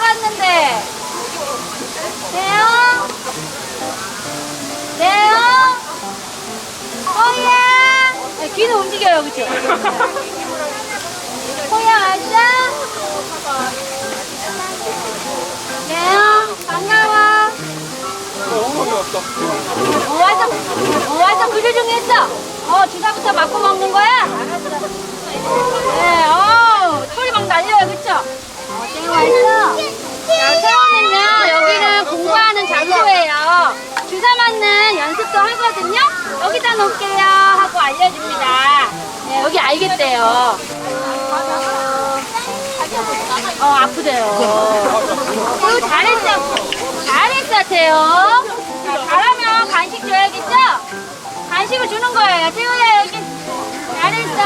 왔는데. 네요? 네요? 호야! 네, 귀는 움직여요, 그쵸? 호야 왔어? 네요? 반가워. 어, 와서, 어, 와서 그조 중했어. 어, 주사부터 맞고 먹는 거야? 알았어. 네, 어, 소리 막 날려요, 그쵸? 어, 땡 왔어. 자, 세호는요, 여기는 공부하는 장소예요. 주사 연습도 하거든요. 여기다 놓을게요. 하고 알려줍니다. 네, 여기 알겠대요. 어, 어 아프대요. 어, 잘했어. 잘했어, 태요. 자, 잘하면 간식 줘야겠죠? 간식을 주는 거예요. 태우야, 여기. 잘했어.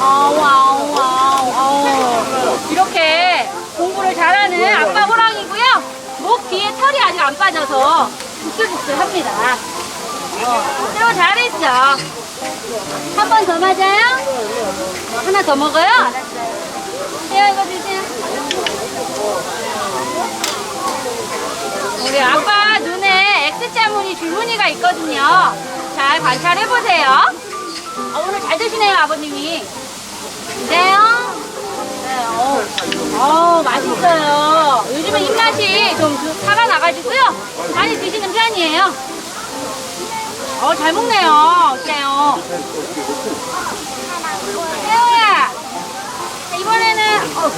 아우, 아우, 아우, 아우. 이렇게 공부를 잘하는 아빠 호랑이고요. 목 뒤에 털이 아직 안 빠져서 북슬북슬합니다. 어, 태우 잘했어. 한 번 더 맞아요? 하나 더 먹어요? 알았어요. 태우 이거 주세요. 우리 아빠 눈에 X자물이 줄무늬가 있거든요. 잘 관찰해보세요. 어, 오늘 잘 드시네요, 아버님이. 그래요? 네, 어, 어, 맛있어요. 요즘은 입맛이 좀 그- 살아나가지고요. 많이 드시는 편이에요. 어, 잘 먹네요. 어때요? 자, 이번에는, 어,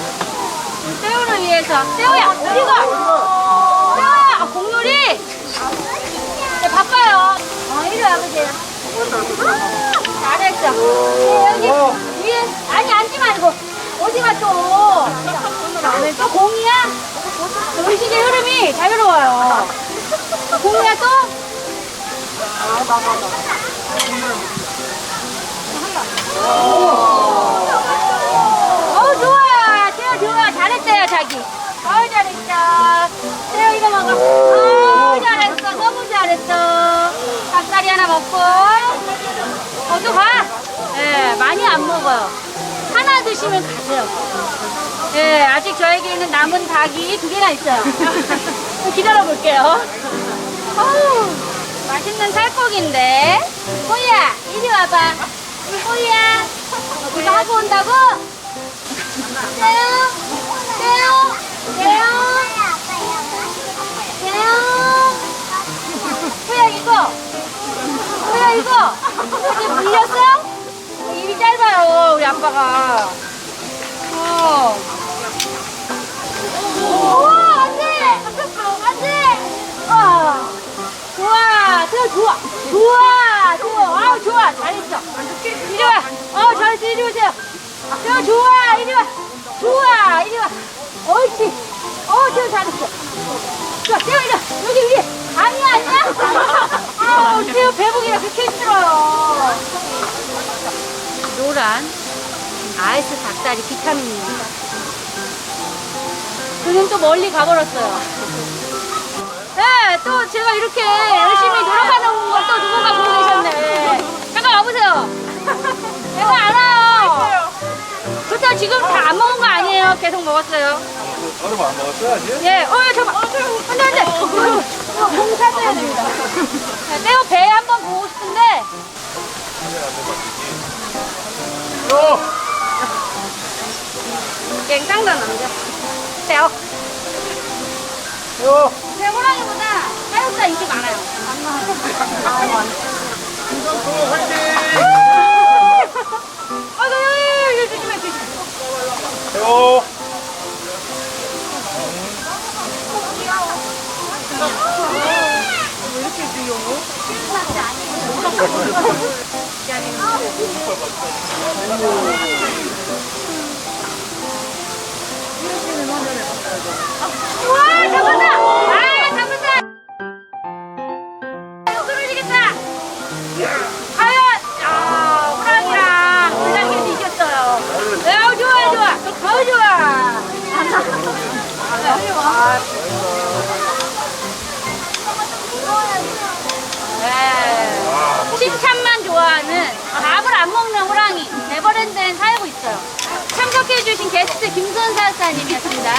세호를 위해서. 세호야, 어디가? 세호야, 아, 공놀이? 네, 바빠요. 어, 이리 와보세요. 잘했어. 네, 여기 위에, 아니, 앉지 말고. 어디가 또? 네, 또 공이야? 음식의 흐름이 자유로워요. 공이야 또? 어우 좋아 태어 좋아 잘했어요 자기. 어우 잘했어 태어 이거 먹어. 어우 잘했어. 너무 잘했어. 닭다리 하나 먹고. 어또 가? 예 많이 안 먹어요. 하나 드시면 가세요 예 아직 저에게는 남은 닭이 두 개나 있어요. 기다려 볼게요. 어우 맛있는 살코기인데. 호이야 이리 와봐. 호이야 그거 하고 온다고? 떼요 떼요 떼요. 떼요. 호야 이거. 호야 이거. 이게 물렸어? 입이 짧아요 우리 아빠가 좋아, 좋아, 아우 좋아, 잘했어. 이리 와, 어 잘했어, 이리 오세요. 태워 좋아, 이리 와, 좋아, 이리 와. 옳지, 어 태워 잘했어. 좋아, 태워 이리 와, 여기 위에. 아니야, 아니야. 아우 태워 배부기가 그렇게 힘들어요. 노란 아이스 닭다리 비타민입니다. 그는 또 멀리 가버렸어요. 네, 또 제가 이렇게 열심히 노력하는 걸 또 누군가 보고 계셨네. 잠깐 와보세요. 제가 알아요. 그렇다고 지금 다 안 먹은 거 아니에요. 계속 먹었어요. 얼음 안 먹었어요, 아직? 예, 어, 예, 잠깐. 안 돼, 안 돼. 공 사줘야 됩니다. 네, 떼어 배 한번 보고 싶은데. 요! 갱상도 남자. 떼어. 요! 제 호랑이보다 사육사 인기 많아요. 아이고, 여기, 여기, 조심해, 조심해. 요! 우 소개해주신 게스트 김선사 사님이었습니다.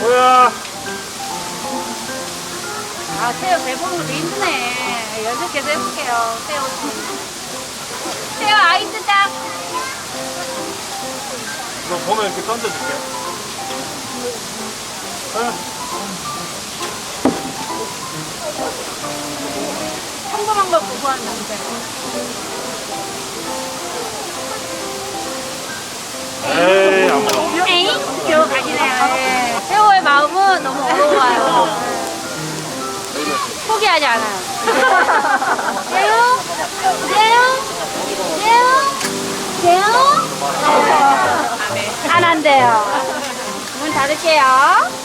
뭐야? 아, 새우 것도 힘드네. 연습 계속 해볼게요. 새우. 새우 아이스 딱. 이거 보면 이렇게 던져줄게. 어? 걸 구구하는 남자. 에이, 안 먹어. 에잉? 겨우 가시네요. 예. 마음은 너무 어려워요. 포기하지 않아요. 새우? 새우? 새우? 새우? 안 한대요. 문 닫을게요.